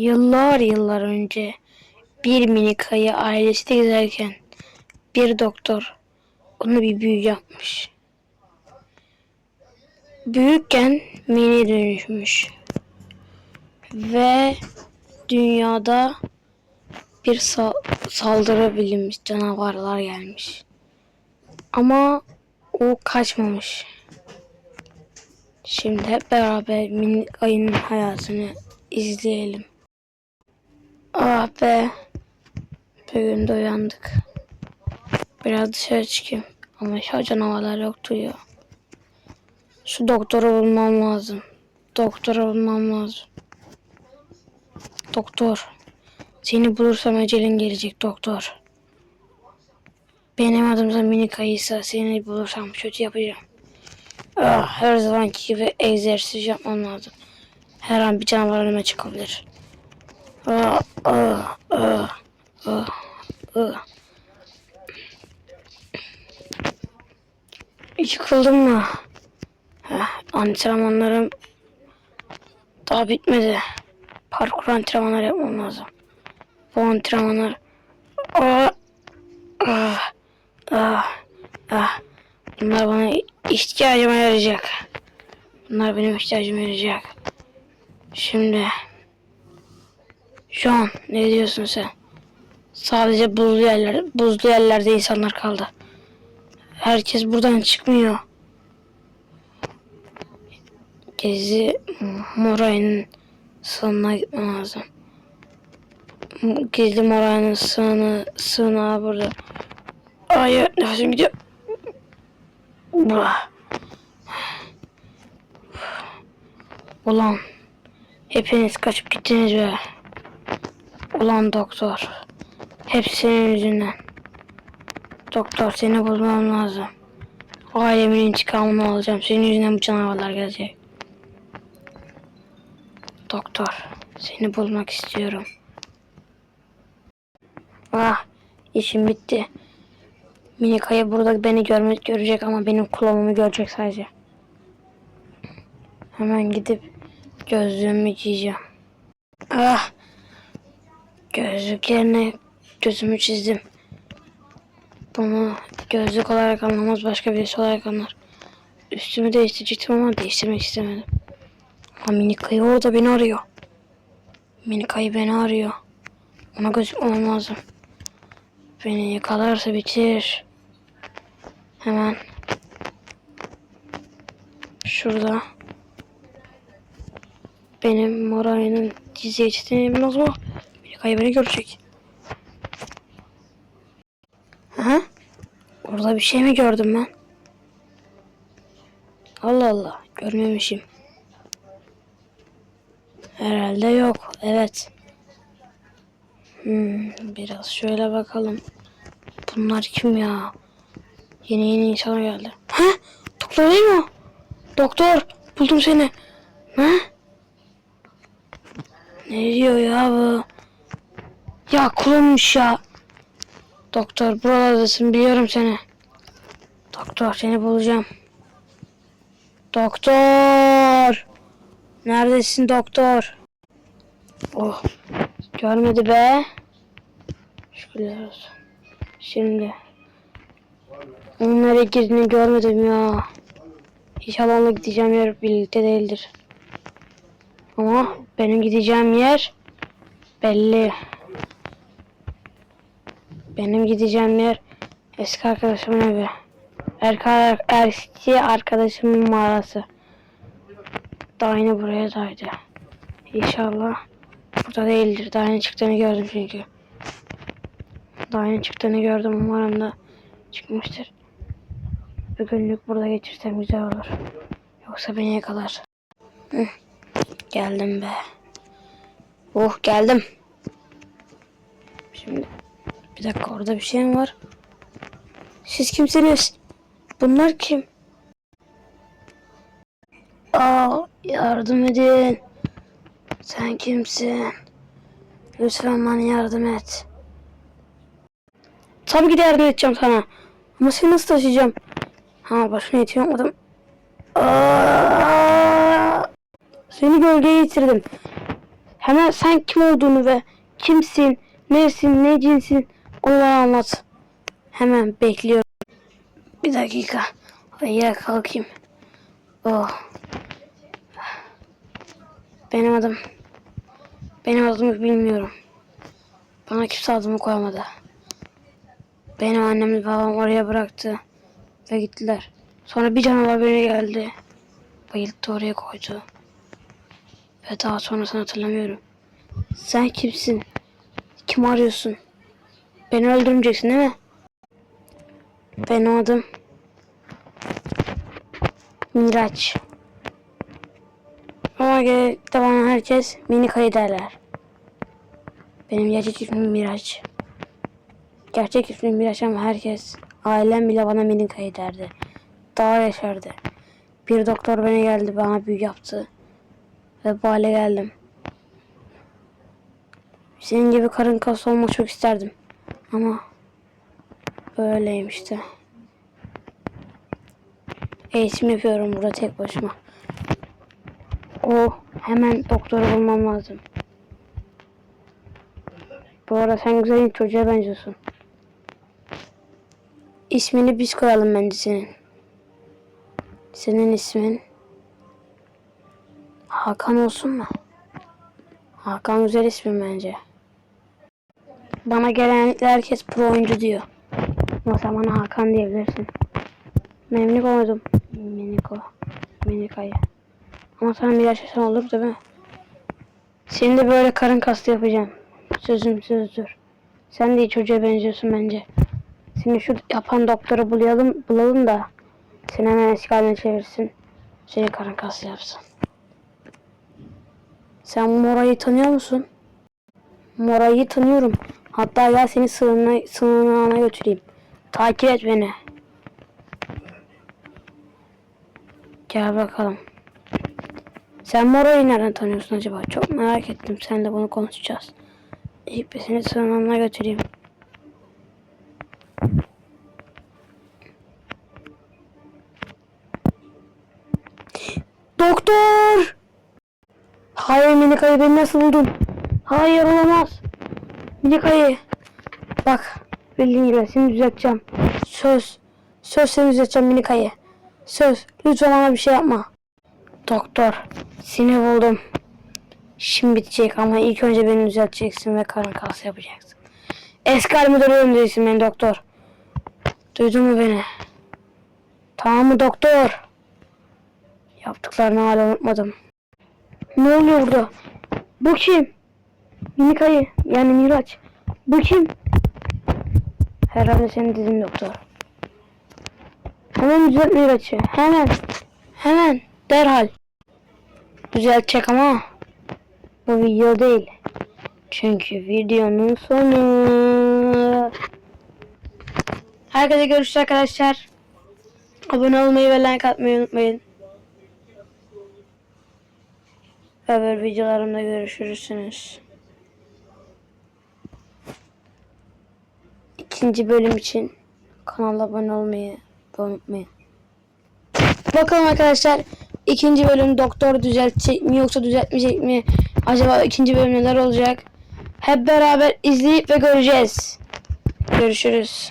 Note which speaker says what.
Speaker 1: Yıllar yıllar önce bir minik ayı ailesi gezerken bir doktor ona bir büyü yapmış. Büyükken mini dönüşmüş. Ve dünyada bir sa- saldırı bilinmiş canavarlar gelmiş. Ama o kaçmamış. Şimdi hep beraber minik ayının hayatını izleyelim. Ah be. Bugün de uyandık. Biraz dışarı çıkayım. Ama şu canavarlar yoktu ya. Şu doktoru bulmam lazım. Doktoru bulmam lazım. Doktor. Seni bulursam ecelin gelecek doktor. Benim adım da minik ayıysa seni bulursam kötü yapacağım. Ah, her zamanki gibi egzersiz yapmam lazım. Her an bir canavar önüme çıkabilir. Ah, ah, ah. Yıkıldım? Heh, antrenmanlarım daha bitmedi. Parkur antrenmanları yapmam lazım. Bu antrenmanlar. Bunlar bana ihtiyacıma yarayacak. Bunlar benim ihtiyacıma yarayacak. Şimdi şu an ne diyorsun sen? Sadece buzlu yerler, buzlu yerlerde insanlar kaldı. Herkes buradan çıkmıyor. Gezi Moray'ın sığınına gitmem lazım. Gizli Moray'ın sığını, sığınağı burada. Hayır nefesim gidiyor. Ulan hepiniz kaçıp gittiniz be. Ulan doktor. Hep senin yüzünden. Doktor seni bulmam lazım. Ailemin intikamını alacağım. Senin yüzünden bu canavarlar gelecek. Doktor seni bulmak istiyorum. Ah işim bitti. Minikaya burada beni görmek görecek ama benim kulağımı görecek sadece. Hemen gidip gözlüğümü giyeceğim. Ah! Gözlük yerine gözümü çizdim. Bunu gözlük olarak anlamaz başka birisi olarak anlar. Üstümü değiştirecektim ama değiştirmek istemedim. Ama Minikayı orada beni arıyor. Minikayı beni arıyor. Ona gözükmem lazım. Beni yakalarsa bitir. Hemen şurada benim Moray'ın dizi geçtiğini o zaman Minikay beni görecek. Aha. Orada bir şey mi gördüm ben? Allah Allah. Görmemişim. Herhalde yok. Evet. Hmm, biraz şöyle bakalım. Bunlar kim ya? Yeni yeni insana geldi. Ha? Doktor değil mi? Doktor. Buldum seni. Ha? Ne diyor ya bu? Ya kulunmuş ya. Doktor buralardasın biliyorum seni. Doktor seni bulacağım. Doktor. Neredesin doktor? Oh. Görmedi be. Şükürler olsun. Şimdi. Onun nereye girdiğini görmedim ya. İnşallah onunla gideceğim yer birlikte değildir. Ama benim gideceğim yer belli. Benim gideceğim yer eski arkadaşımın evi. Erka, eski arkadaşımın mağarası. Daha yine buraya daydı. İnşallah burada değildir. Daha yeni çıktığını gördüm çünkü. Daha yeni çıktığını gördüm. Umarım da çıkmıştır. Bir günlük burada geçirsem güzel olur. Yoksa beni yakalar. Hı. Geldim be. Oh geldim. Şimdi bir dakika orada bir şey mi var? Siz kimsiniz? Bunlar kim? Aa yardım edin. Sen kimsin? Lütfen bana yardım et. Tabii ki de yardım edeceğim sana. Ama seni nasıl taşıyacağım? Ha başına yetişemedim. Aa! Seni gölgeye getirdim. Hemen sen kim olduğunu ve kimsin, nesin, ne cinsin bana anlat. Hemen bekliyorum. Bir dakika. Ayağa kalkayım. Oh. Benim adım. Benim adımı bilmiyorum. Bana kimse adımı koymadı. Benim annem ve babam oraya bıraktı. Ve gittiler. Sonra bir canavar beni geldi. Bayılttı oraya koydu. Ve daha sonrasını hatırlamıyorum. Sen kimsin? Kim arıyorsun? Beni öldürmeyeceksin değil mi? Benim adım Miraç. Ama gerekte bana herkes Minika'yı derler. Benim gerçek ismim Miraç. Gerçek ismim Miraç ama herkes, ailem bile bana Minika'yı derdi. Daha yaşardı. Bir doktor beni geldi bana büyü yaptı. Ve bu hale geldim. Senin gibi karın kası olmak çok isterdim. Ama böyleyim işte. Eğitim yapıyorum burada tek başıma. O hemen doktoru bulmam lazım. Bu arada sen güzel bir çocuğa benziyorsun. İsmini biz koyalım bence senin. Senin ismin Hakan olsun mu? Hakan güzel ismin bence. Bana genellikle herkes pro oyuncu diyor. Sen bana Hakan diyebilirsin. Memnun oldum. Miniko. Minika'yı. Ama sana bir yaşasan olur değil mi? Seni de böyle karın kastı yapacağım. Sözüm sözdür. Sen de iyi çocuğa benziyorsun bence. Seni şu yapan doktoru bulalım, bulalım da seni hemen eski haline çevirsin. Seni karın kastı yapsın. Sen Mora'yı tanıyor musun? Mora'yı tanıyorum. Hatta gel seni sığına, sığınağına götüreyim. Takip et beni. Gel bakalım. Sen Mora'yı nereden tanıyorsun acaba? Çok merak ettim. Sen de bunu konuşacağız. İlk bir seni sığınağına götüreyim. Doktor! Hayır Minika'yı beni nasıl buldun? Hayır olamaz. Minika'yı. Bak bildiğin gibi seni düzelteceğim. Söz. Söz seni düzelteceğim Minika'yı. Söz. Lütfen bana bir şey yapma. Doktor. Seni buldum. Şimdi bitecek ama ilk önce beni düzelteceksin ve karın kası yapacaksın. Eski halime dönüyorum diyeceksin beni doktor. Duydun mu beni? Tamam mı doktor? Yaptıklarını hala unutmadım. Ne oluyor burada? Bu kim? Minika'yı yani Miraç. Bu kim? Herhalde senin dizin doktor. Hemen düzelt Miraç'ı. Hemen. Hemen. Derhal. Düzeltecek ama bu video değil. Çünkü videonun sonu. Herkese görüşürüz arkadaşlar. Abone olmayı ve like atmayı unutmayın. Öbür videolarımda görüşürsünüz. İkinci bölüm için kanala abone olmayı unutmayın. Bakalım arkadaşlar ikinci bölüm doktor düzeltecek mi yoksa düzeltmeyecek mi? Acaba ikinci bölüm neler olacak? Hep beraber izleyip ve göreceğiz. Görüşürüz.